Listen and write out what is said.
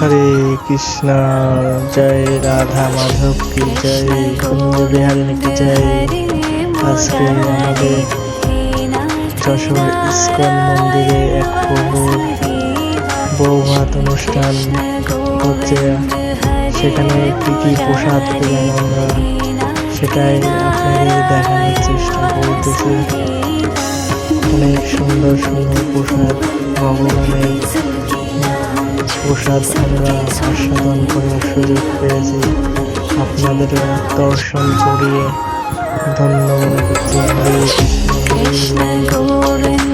হরে কৃষ্ণ, জয় রাধা মাধব কি জয়? কুঞ্জ বিহারিণী কি জয়? আজকে আমাদের যশোর ইস্কন মন্দিরে এক প্রভুর বৌভাত অনুষ্ঠান হচ্ছে। সেখানে কি কি প্রসাদ পেলাম আমরা সেটাই আপনাদের দেখানোর চেষ্টা করতেছি। অনেক সুন্দর সুন্দর প্রসাদ ভগবানের প্রসাদ আমরা আস্বাদন করার সুযোগ পেয়েছি আপনাদের দর্শন করিয়ে ধন্যবাদ। জয় জগন্নাথ